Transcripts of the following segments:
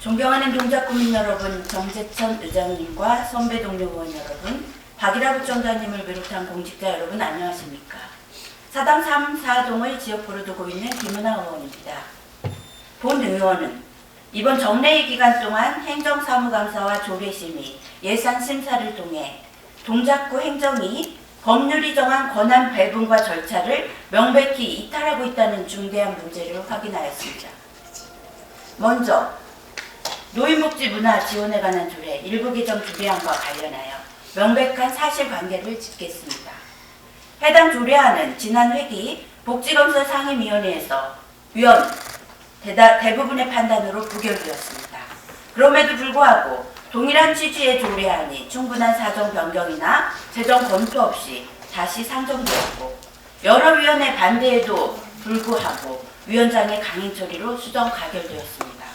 존경하는 동작구민 여러분, 정재천 의장님과 선배 동료 의원 여러분, 박일하 부총장님을 비롯한 공직자 여러분 안녕하십니까? 사당 3, 4동을 지역구로 두고 있는 김은아 의원입니다. 본 의원은 이번 정례의 기간 동안 행정사무감사와 조례심의 예산 심사를 통해 동작구 행정이 법률이 정한 권한 배분과 절차를 명백히 이탈하고 있다는 중대한 문제를 확인하였습니다. 먼저 노인복지 문화 지원에 관한 조례 일부 개정 조례안과 관련하여 명백한 사실관계를 짚겠습니다. 해당 조례안은 지난 회기 복지검사 상임위원회에서 위원 대다, 대부분의 판단으로 부결되었습니다. 그럼에도 불구하고 동일한 취지의 조례안이 충분한 사정 변경이나 재정 검토 없이 다시 상정되었고 여러 위원회 반대에도 불구하고 위원장의 강행 처리로 수정 가결되었습니다.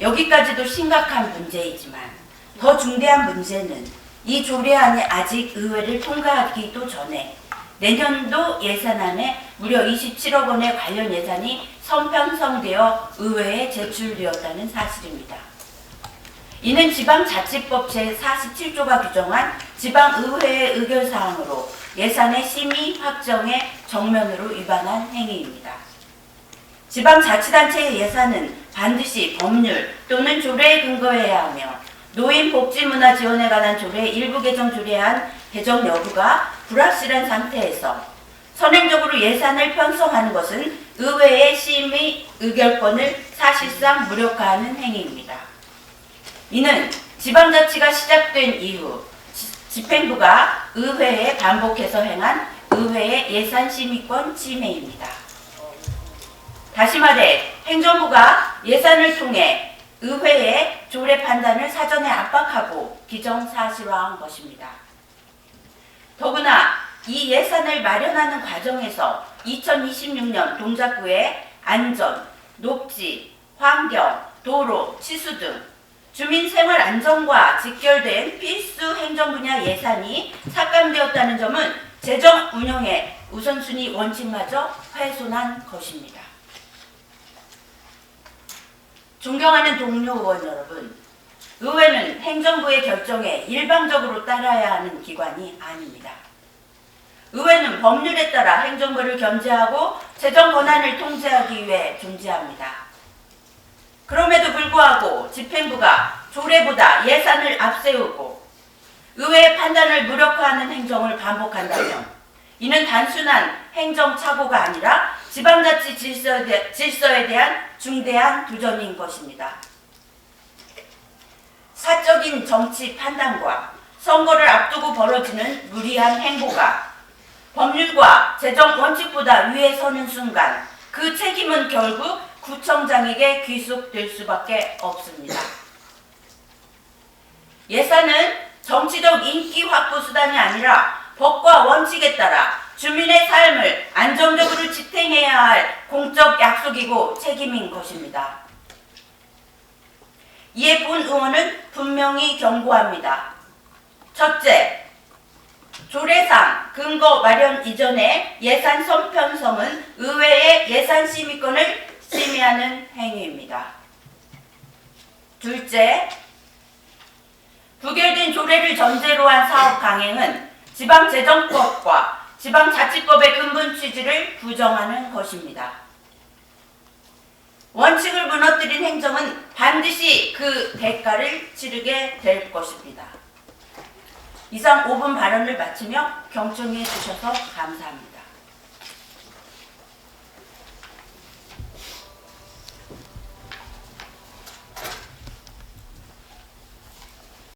여기까지도 심각한 문제이지만 더 중대한 문제는 이 조례안이 아직 의회를 통과하기도 전에 내년도 예산안에 무려 27억 원의 관련 예산이 선편성되어 의회에 제출되었다는 사실입니다. 이는 지방자치법 제47조가 규정한 지방의회의 의결사항으로 예산의 심의 확정에 정면으로 위반한 행위입니다. 지방자치단체의 예산은 반드시 법률 또는 조례에 근거해야 하며 노인복지문화 지원에 관한 조례 일부 개정 조례안 개정 여부가 불확실한 상태에서 선행적으로 예산을 편성하는 것은 의회의 심의 의결권을 사실상 무력화하는 행위입니다. 이는 지방자치가 시작된 이후 지- 집행부가 의회에 반복해서 행한 의회의 예산 심의권 침해입니다. 다시 말해 행정부가 예산을 통해 의회의 조례 판단을 사전에 압박하고 기정사실화한 것입니다. 더구나 이 예산을 마련하는 과정에서 2026년 동작구의 안전, 녹지, 환경, 도로, 치수 등 주민 생활 안정과 직결된 필수 행정 분야 예산이 삭감되었다는 점은 재정 운영의 우선순위 원칙마저 훼손한 것입니다. 존경하는 동료 의원 여러분, 의회는 행정부의 결정에 일방적으로 따라야 하는 기관이 아닙니다. 의회는 법률에 따라 행정부를 견제하고 재정 권한을 통제하기 위해 존재합니다. 그럼에도 불구하고 집행부가 조례보다 예산을 앞세우고 의회의 판단을 무력화하는 행정을 반복한다면 이는 단순한 행정 착오가 아니라 지방자치 질서에, 대, 질서에 대한 중대한 도전인 것입니다. 사적인 정치 판단과 선거를 앞두고 벌어지는 무리한 행보가 법률과 재정 원칙보다 위에 서는 순간 그 책임은 결국 구청장에게 귀속될 수밖에 없습니다. 예산은 정치적 인기 확보 수단이 아니라 법과 원칙에 따라 주민의 삶을 안정적으로 지탱해야 할 공적 약속이고 책임인 것입니다. 이에 본 의원은 분명히 경고합니다. 첫째, 조례상 근거 마련 이전에 예산 선편성은 의회의 예산 심의권을 심의하는 행위입니다. 둘째, 부결된 조례를 전제로 한 사업 강행은 지방재정법과 지방자치법의 근본 취지를 부정하는 것입니다. 원칙을 무너뜨린 행정은 반드시 그 대가를 치르게 될 것입니다. 이상 5분 발언을 마치며 경청해 주셔서 감사합니다.